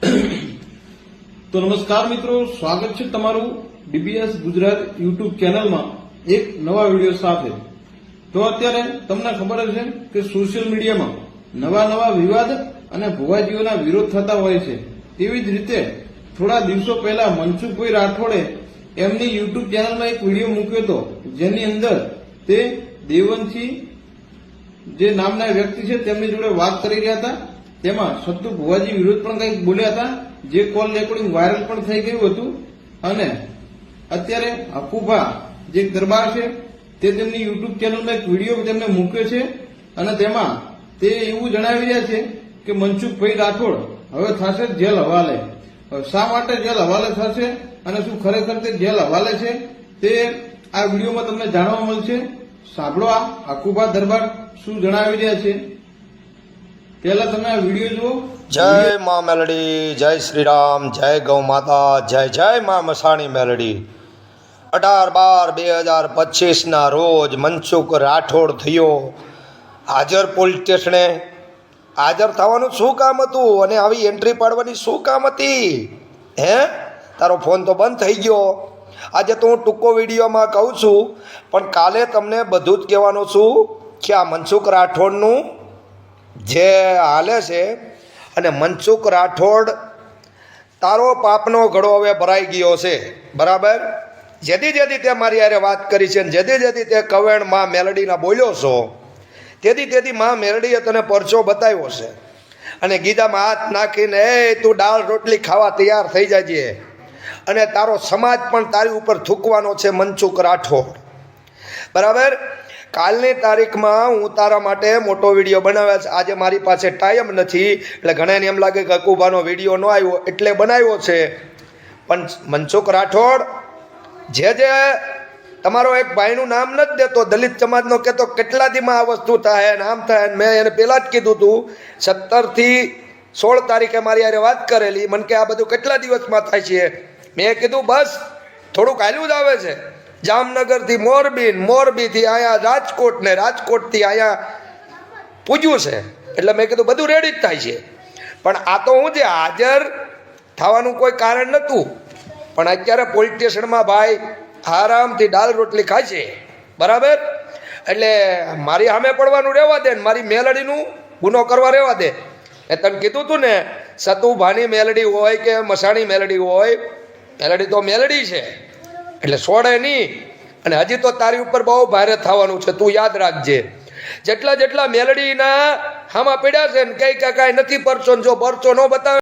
તો નમસ્કાર મિત્રો, સ્વાગત છે તમારું ડીબીએસ ગુજરાત યુટ્યુબ ચેનલમાં એક નવા વીડિયો સાથે. તો અત્યારે તમને ખબર છે કે સોશિયલ મીડિયામાં નવા નવા વિવાદ અને ભુવાજીઓના વિરોધ થતા હોય છે. તેવી જ રીતે થોડા દિવસો પહેલા મનસુખભાઈ રાઠોડે એમની યુટ્યુબ ચેનલમાં એક વીડિયો મૂક્યો હતો, જેની અંદર તે દેવનસિંહ જે નામના વ્યક્તિ છે, તેમની જોડે વાત કરી રહ્યા હતા. તેમાં સત્તુ ભુવાજી વિરુદ્ધ પણ કંઈક બોલ્યા હતા, જે કોલ રેકોર્ડિંગ વાયરલ પણ થઈ ગયું હતું. અને અત્યારે હકુભા જે દરબાર છે, તે તેમની યુટ્યુબ ચેનલમાં એક વીડિયો તેમને મૂક્યો છે. અને તેમાં તે એવું જણાવી રહ્યા છે કે, મનસુખભાઈ રાઠોડ, હવે થશે જેલ હવાલે. શા માટે જેલ હવાલે થશે અને શું ખરેખર તે જેલ હવાલે છે, તે આ વિડીયોમાં તમને જાણવા મળશે. સાંભળો આ હકુભા દરબાર શું જણાવી રહ્યા છે. પહેલા તમે આ વીડિયો જુઓ. જય મા મેલડી જય શ્રી રામ જય ગૌ માતા જય જય મા મસાણી મેલડી. અઢાર બાર બે હજાર પચીસના રોજ મનસુખ રાઠોડ થયો હાજર પોલીસ સ્ટેશને. હાજર થવાનું શું કામ હતું? અને આવી એન્ટ્રી પાડવાની શું કામ હતી? હે? તારો ફોન તો બંધ થઈ ગયો. આજે તો હું ટૂંકો વિડીયોમાં કહું છું પણ કાલે તમને બધું જ કહેવાનું છું કે આ મનસુખ રાઠોડનું જે હાલે છે અને મનસુખ રાઠોડ તારો પાપનો ઘડો હવે ભરાઈ ગયો છે. બરાબર? જેથી જેથી તે મારી હારે વાત કરી છે અને જેથી જેથી તે કવેણમાં મેલડીના બોલ્યો છો તેથી તેથી માં મેલડીએ તને પરચો બતાવ્યો છે. અને ગીતામાં હાથ નાખીને, એ, તું દાળ રોટલી ખાવા તૈયાર થઈ જાજે. અને તારો સમાજ પણ તારી ઉપર થૂકવાનો છે મનસુખ રાઠોડ. બરાબર? કાલની તારીખમાં હું તારા માટે મોટો વીડિયો બનાવ્યા છે. આજે મારી પાસે ટાઈમ નથી. એટલે ઘણાને એમ લાગે કે અકુભાનો વીડિયો ન આવ્યો એટલે બનાવ્યો છે. પણ મનસુખ રાઠોડ, જે જે તમારો એક ભાઈનું નામ નથી દેતો, દલિત સમાજનો કહેતો કેટલા દીમાં આ વસ્તુ થાય ને આમ થાય મેં એને પહેલાં જ કીધું હતું સત્તરથી સોળ તારીખે મારી હારે વાત કરેલી. મને કે આ બધું કેટલા દિવસમાં થાય છે? મેં કીધું, બસ, થોડુંક હાલ્યું જ આવે છે. જામનગરથી મોરબી, મોરબીથી અહીંયા રાજકોટ ને રાજકોટથી અહીંયા પૂજ્યું છે. એટલે મેં કીધું બધું રેડી જ થાય છે. પણ આ તો હું જે હાજર થવાનું કોઈ કારણ નહોતું. પણ અત્યારે પોલીસ સ્ટેશનમાં ભાઈ આરામથી દાલ રોટલી ખાય છે. બરાબર? એટલે મારી સામે પડવાનું રહેવા દે ને મારી મેલડીનું ગુનો કરવા રહેવા દે. એ તને કીધું તું ને, સતુભાની મેલડી હોય કે મસાણી મેલડી હોય, મેલડી તો મેલડી છે. એટલે છોડે નહીં. અને હજી તો તારી ઉપર બહુ ભારે થવાનું છે, તું યાદ રાખજે. જેટલા જેટલા મેલડીના હામાં પીડ્યા છે ને કઈ કાંઈ નથી પરચો જો પરચો ન બતાવે